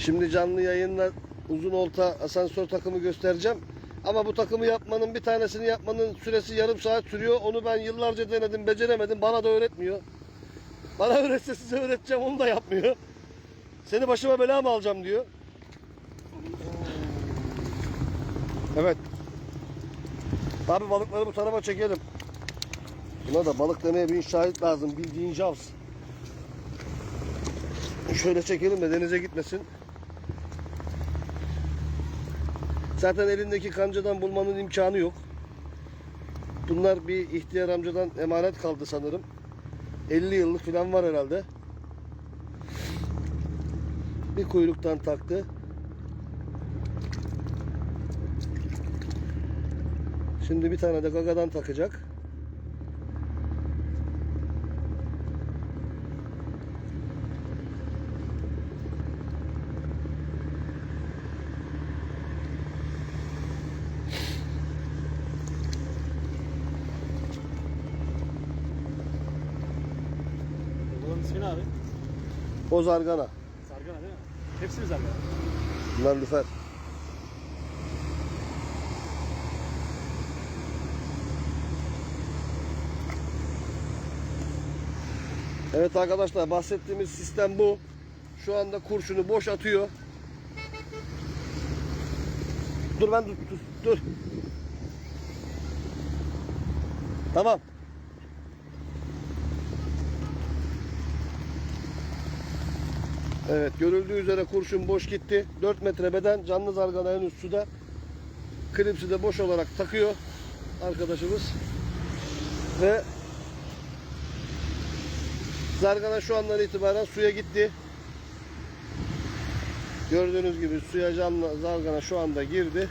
Şimdi canlı yayınla uzun olta asansör takımı göstereceğim. Ama bu takımı yapmanın bir tanesini yapmanın süresi yarım saat sürüyor. Onu ben yıllarca denedim, beceremedim. Bana da öğretmiyor. Bana öğretse size öğreteceğim, onu da yapmıyor. Seni başıma bela mı alacağım diyor. Evet. Abi balıkları bu tarafa çekelim. Buna da balık demeye bir şahit lazım. Bildiğin javs. Şöyle çekelim de denize gitmesin. Zaten elindeki kancadan bulmanın imkanı yok. Bunlar bir ihtiyar amcadan emanet kaldı sanırım. 50 yıllık falan var herhalde. Bir kuyruktan taktı. Şimdi bir tane de gagadan takacak. İsmi ne abi? O zargana. Sargana değil mi? Hepsi mi sargana? Bunlar lüfer. Evet arkadaşlar bahsettiğimiz sistem bu. Şu anda kurşunu boş atıyor. Dur ben dur, dur, dur. Tamam. Evet görüldüğü üzere kurşun boş gitti. 4 metre beden canlı zargana en üst suda. Klipsi de boş olarak takıyor arkadaşımız. Ve zargana şu andan itibaren suya gitti. Gördüğünüz gibi suya canlı zargana şu anda girdi.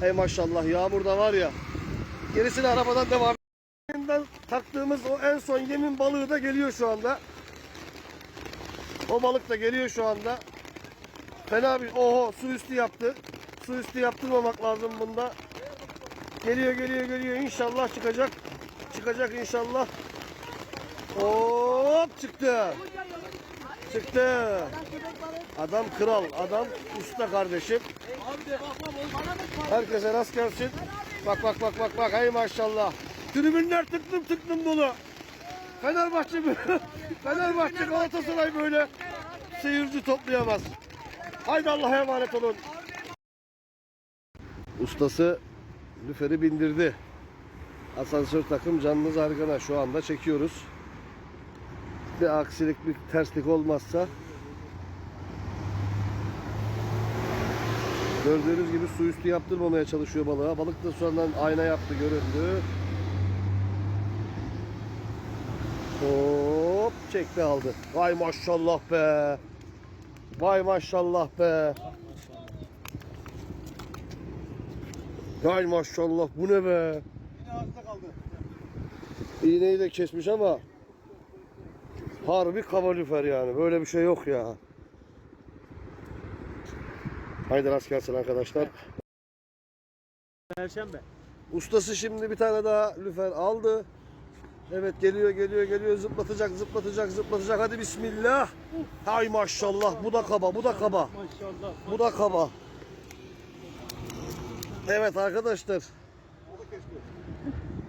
Hey maşallah yağmur da var ya. Gerisini arabadan devam. Taktığımız o en son yemin balığı da geliyor şu anda. O balık da geliyor şu anda. Fena bir oho su üstü yaptı. Su üstü yaptırmamak lazım bunda. Geliyor geliyor geliyor inşallah çıkacak. Çıkacak inşallah. Hop çıktı. Çıktı. Adam kral, adam usta kardeşim. Herkese rast gelsin. Bak bak bak bak bak hay maşallah. Tribünler tıklım tıklım dolu. Fenerbahçe mi? Fenerbahçe Galatasaray böyle seyirci toplayamaz. Haydi Allah'a emanet olun. Ustası lüferi bindirdi. Asansör takım canlı zargana şu anda çekiyoruz. Bir aksilik bir terslik olmazsa Gördüğünüz gibi su üstü yaptırmamaya çalışıyor balığa. Balık da sonradan ayna yaptı göründü. Hop çekti aldı. Vay maşallah be. Vay maşallah be. Vay maşallah bu ne be. Yine ağızda kaldı. İğneyi de kesmiş ama harbi kavalüfer yani. Böyle bir şey yok ya. Haydi rast gelsin arkadaşlar. Perşembe. Ustası şimdi bir tane daha lüfer aldı. Evet geliyor geliyor geliyor zıplatacak zıplatacak zıplatacak hadi bismillah. Hay maşallah bu da kaba bu da kaba Maşallah. bu da kaba. Evet arkadaşlar.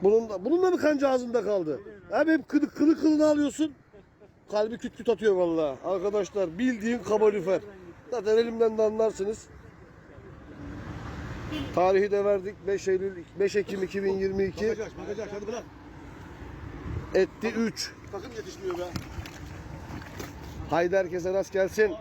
Bunun da, bunun da mı kanca ağzında kaldı? Hem hep kılı, kılı kılını alıyorsun. Kalbi küt küt atıyor vallahi. Arkadaşlar bildiğin kaba lüfer. Zaten elimden de anlarsınız. Tarihi de verdik. 5 Eylül 5 Ekim 2022. Bagaj bagaj hadi bırak. Etti 3. Takım yetişmiyor be. Haydi herkese rast gelsin.